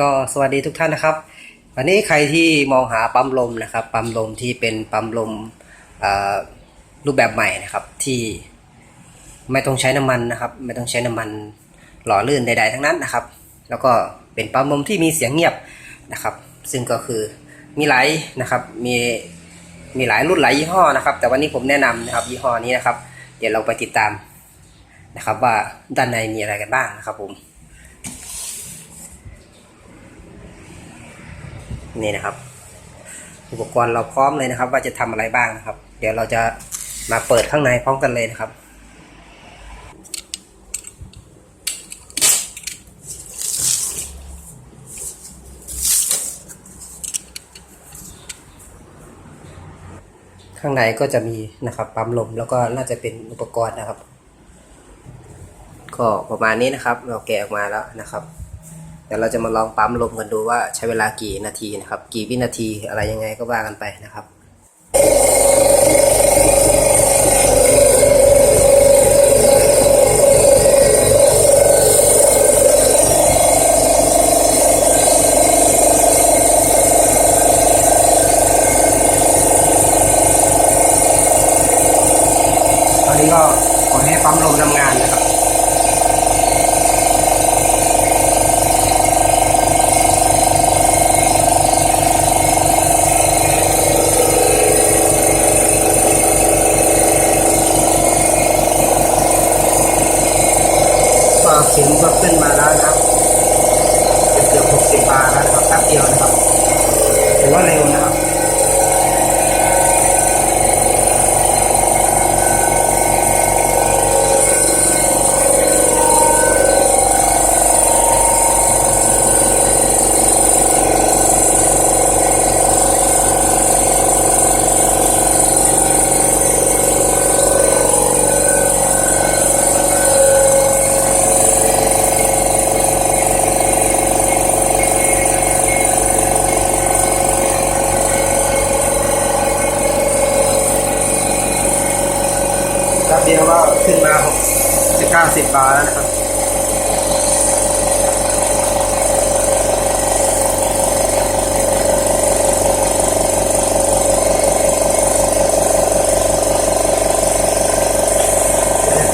ก็สวัสดีทุกท่านนะครับ วันนี้ใครที่มองหาปั๊มลมนะครับ ปั๊มลมที่เป็นปั๊มลมรูปแบบใหม่นะครับที่ไม่ต้องใช้น้ำมันนะครับ ไม่ต้องใช้น้ำมันหล่อลื่นใด ๆ ทั้งนั้นนะครับ แล้วก็เป็นปั๊มลมที่มีเสียงเงียบนะครับ ซึ่งก็คือมีหลายนะครับมีมีหลายรุ่นหลายยี่ห้อนะครับ แต่วันนี้ผมแนะนำนะครับยี่ห้อนี้นะครับ เดี๋ยวเราไปติดตามนะครับ ว่าด้านในมีอะไรกันบ้างนะครับผม นี่นะครับ อุปกรณ์เราพร้อมเลยนะครับ ว่าจะทำอะไรบ้างนะครับ เดี๋ยวเราจะมาเปิดข้างในพร้อมกันเลยนะครับ ข้างในก็จะมีนะครับปั๊มลมแล้วก็น่าจะเป็นอุปกรณ์นะครับ ก็ประมาณนี้นะครับ เราแกะออกมาแล้วนะครับ เดี๋ยวเราจะมาลองปั๊มลมกันดูว่าใช้เวลากี่นาทีนะครับ กี่วินาทีอะไรยังไงก็ว่ากันไปนะครับตอนนี้ก็ขอให้ปั๊มลมทำงานนะครับ ก็เสียงก็ขึ้นมาแล้วครับเกือบหกสิบบาทแล้วนะครับแป๊บเดียวนะครับถือว่าเร็วนะครับ แป๊บเดียวก็ขึ้นมาหกสิบเก้าสิบบาทแล้วนะครับ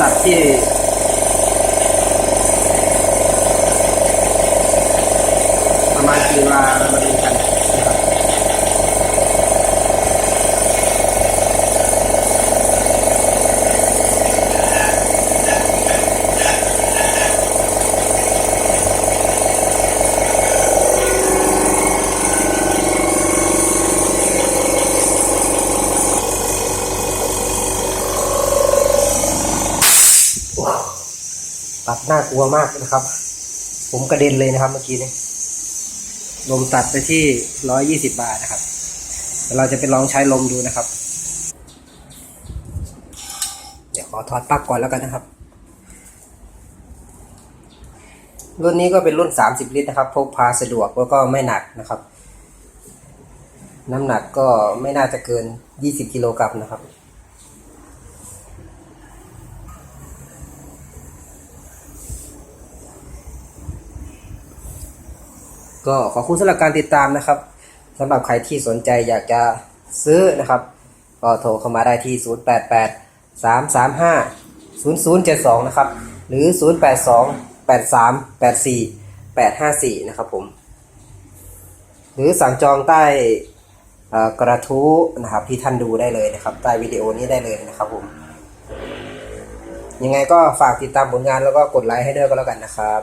ตัดที่ ประมาณกี่วาเรามาดูกันนะครับ ตัดน่ากลัวมากนะครับ ผมกระเด็นเลยนะครับเมื่อกี้นี้ลมตัดไปที่ร้อยยี่สิบาทนะครับเดี๋ยวเราจะไปลองใช้ลมดูนะครับ เดี๋ยวขอถอดปลั๊กก่อนแล้วกันนะครับ รุ่นนี้ก็เป็นรุ่น 30 ลิตรนะครับ พกพาสะดวกแล้วก็ไม่หนักนะครับ น้ำหนักก็ไม่น่าจะเกิน 20 กิโลกรัมนะครับ ก็ขอบคุณสำหรับการติดตามนะครับสำหรับใครที่สนใจอยากจะซื้อนะครับ ก็โทรเข้ามาได้ที่ 088 335 0072 นะครับ หรือ 082 83 84 854 นะครับผม หรือสั่งจองใต้อ่อกระทู้นะครับที่ท่านดูได้เลยนะครับ ใต้วิดีโอนี้ได้เลยนะครับผม ยังไงก็ฝากติดตามผลงานแล้วก็กดไลค์ให้ด้วยก็แล้วกันนะครับ